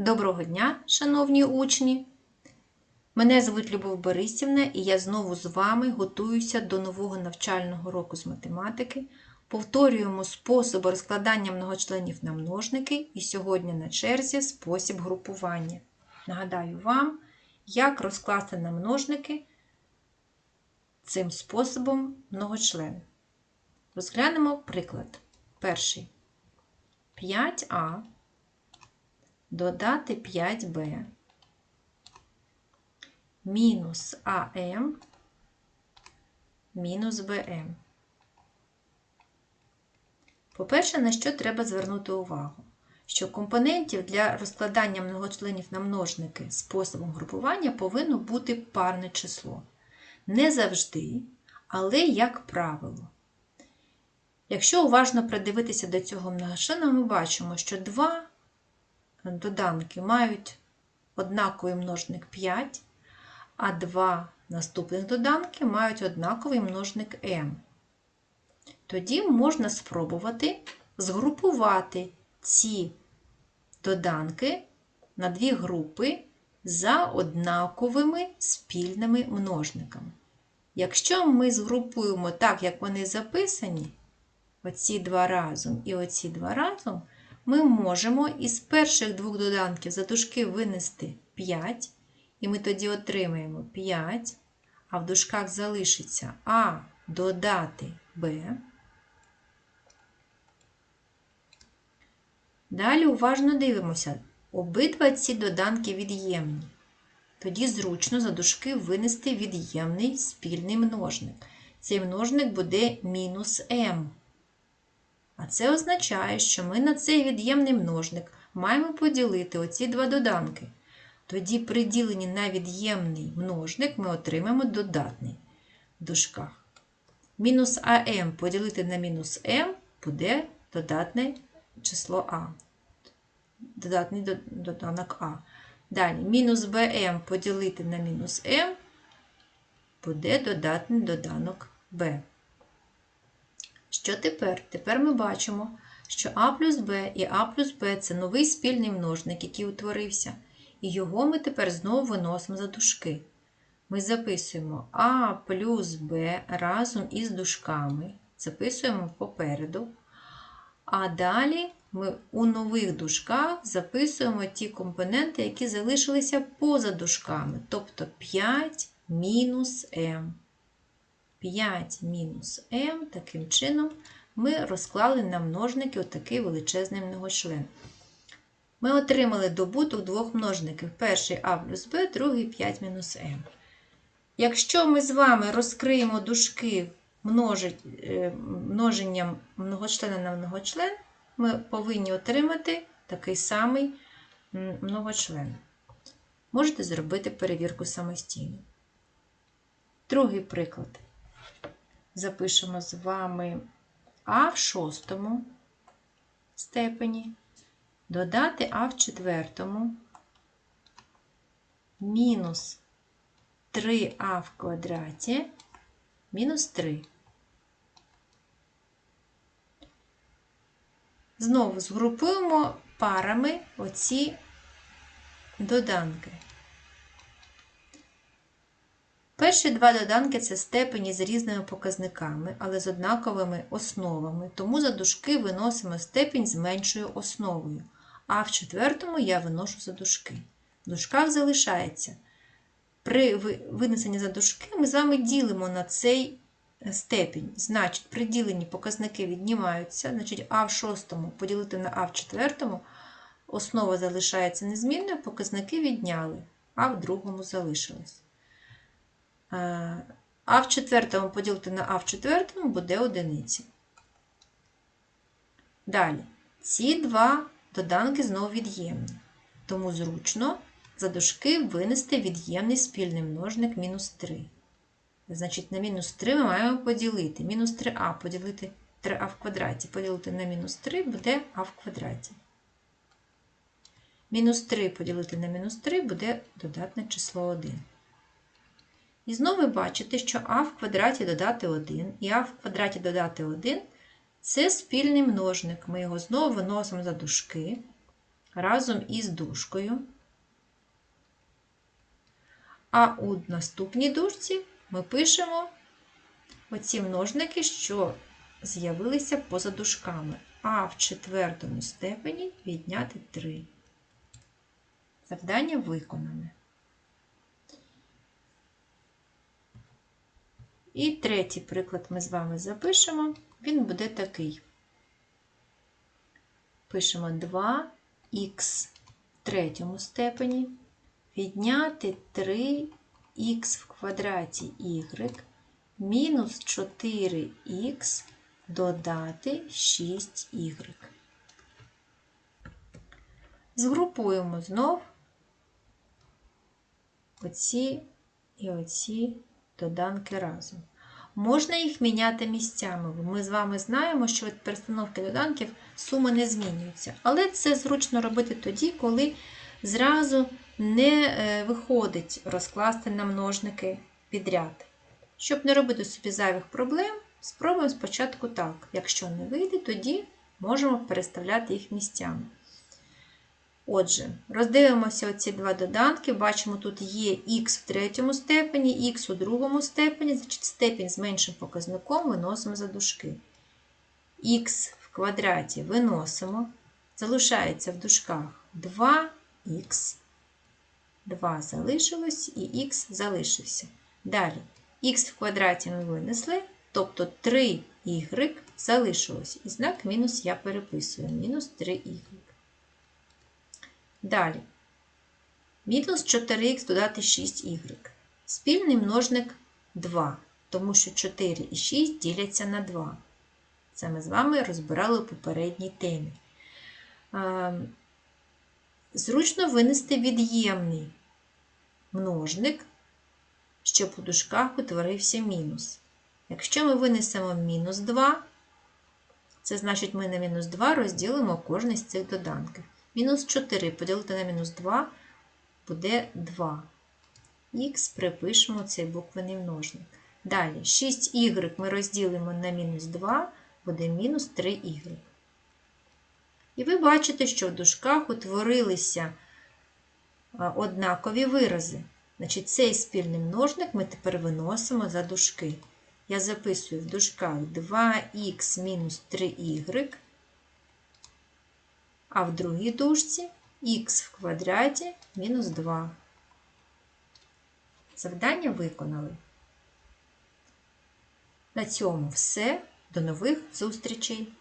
Доброго дня, шановні учні! Мене звуть Любов Борисівна і я знову з вами готуюся до нового навчального року з математики. Повторюємо способи розкладання многочленів на множники, і сьогодні на черзі спосіб групування. Нагадаю вам, як розкласти на множники цим способом многочлен. Розглянемо приклад. Перший. 5а додати 5b мінус АМ мінус БМ. По-перше, на що треба звернути увагу? Що компонентів для розкладання многочленів на множники способом групування повинно бути парне число. Не завжди, але як правило. Якщо уважно придивитися до цього многочлена, ми бачимо, що два доданки мають однаковий множник 5, а два наступних доданки мають однаковий множник m. Тоді можна спробувати згрупувати ці доданки на дві групи за однаковими спільними множниками. Якщо ми згрупуємо так, як вони записані, оці два разом і оці два разом, ми можемо із перших двох доданків за дужки винести 5, і ми тоді отримаємо 5, а в дужках залишиться А додати Б. Далі уважно дивимося, обидва ці доданки від'ємні. Тоді зручно за дужки винести від'ємний спільний множник. Цей множник буде мінус m. А це означає, що ми на цей від'ємний множник маємо поділити оці два доданки. Тоді при діленні на від'ємний множник ми отримаємо додатний в дужках. Мінус АМ поділити на мінус М буде додатне число А. Додатний доданок А. Далі, мінус БМ поділити на мінус М буде додатний доданок Б. Що тепер? Тепер ми бачимо, що А плюс Б і А плюс Б це новий спільний множник, який утворився. І його ми тепер знову виносимо за дужки. Ми записуємо А плюс Б разом із дужками. Записуємо попереду. А далі ми у нових дужках записуємо ті компоненти, які залишилися поза дужками. Тобто 5 мінус М. 5 мінус m, таким чином, ми розклали на множники отакий величезний многочлен. Ми отримали добуток двох множників. Перший а плюс b, другий 5 мінус m. Якщо ми з вами розкриємо дужки множенням многочлена на многочлен, ми повинні отримати такий самий многочлен. Можете зробити перевірку самостійно. Другий приклад запишемо з вами А в шостому степені, додати А в четвертому, мінус 3а в квадраті, мінус 3. Знову згрупуємо парами оці доданки. Перші два доданки це степені з різними показниками, але з однаковими основами, тому за дужки виносимо степінь з меншою основою. А в четвертому я виношу за дужки. В дужках залишається. При винесенні за дужки ми з вами ділимо на цей степінь. Значить, при діленні показники віднімаються. Значить, А в шостому поділити на А в четвертому, основа залишається незмінною, показники відняли, а в другому залишилось. А в четвертому поділити на А в четвертому буде одиниці. Далі, ці два доданки знову від'ємні. Тому зручно за дужки винести від'ємний спільний множник мінус 3. Значить, на мінус 3 ми маємо поділити. Мінус 3а поділити 3а в квадраті, поділити на мінус 3 буде а в квадраті. Мінус 3 поділити на мінус 3 буде додатне число 1. І знову ви бачите, що а в квадраті додати 1 і а в квадраті додати 1 це спільний множник. Ми його знову виносимо за дужки. разом із дужкою. А у наступній дужці ми пишемо оці множники, що з'явилися поза дужками. А в четвертому степені відняти 3. Завдання виконане. І третій приклад ми з вами запишемо. Він буде такий. Пишемо 2х в третьому степені відняти 3х в квадраті y мінус 4х додати 6y. Згрупуємо знов оці і оці доданки разом. Можна їх міняти місцями. Ми з вами знаємо, що від перестановки доданків сума не змінюється. Але це зручно робити тоді, коли зразу не е, виходить розкласти на множники підряд. Щоб не робити собі зайвих проблем, спробуємо спочатку так. Якщо не вийде, тоді можемо переставляти їх місцями. Отже, роздивимося оці два доданки. Бачимо, тут є х в третьому степені, х у другому степені, значить степінь з меншим показником виносимо за дужки. х в квадраті виносимо, залишається в дужках 2х, 2 залишилось і х залишився. Далі, х в квадраті ми винесли, тобто 3y залишилось. І знак мінус я переписую, мінус 3y. Далі. Мінус 4х додати 6y. Спільний множник 2, тому що 4 і 6 діляться на 2. Це ми з вами розбирали у попередній темі. Зручно винести від'ємний множник, щоб у дужках утворився мінус. Якщо ми винесемо мінус 2, це значить ми на мінус 2 розділимо кожний з цих доданків. Мінус 4 поділити на мінус 2 буде 2. Х припишемо цей буквений множник. Далі 6y ми розділимо на мінус 2, буде мінус 3y. І ви бачите, що в дужках утворилися однакові вирази. Значить, цей спільний множник ми тепер виносимо за дужки. Я записую в дужках 2х мінус 3y а в другій дужці х в квадраті мінус 2. Завдання виконали. На цьому все. До нових зустрічей!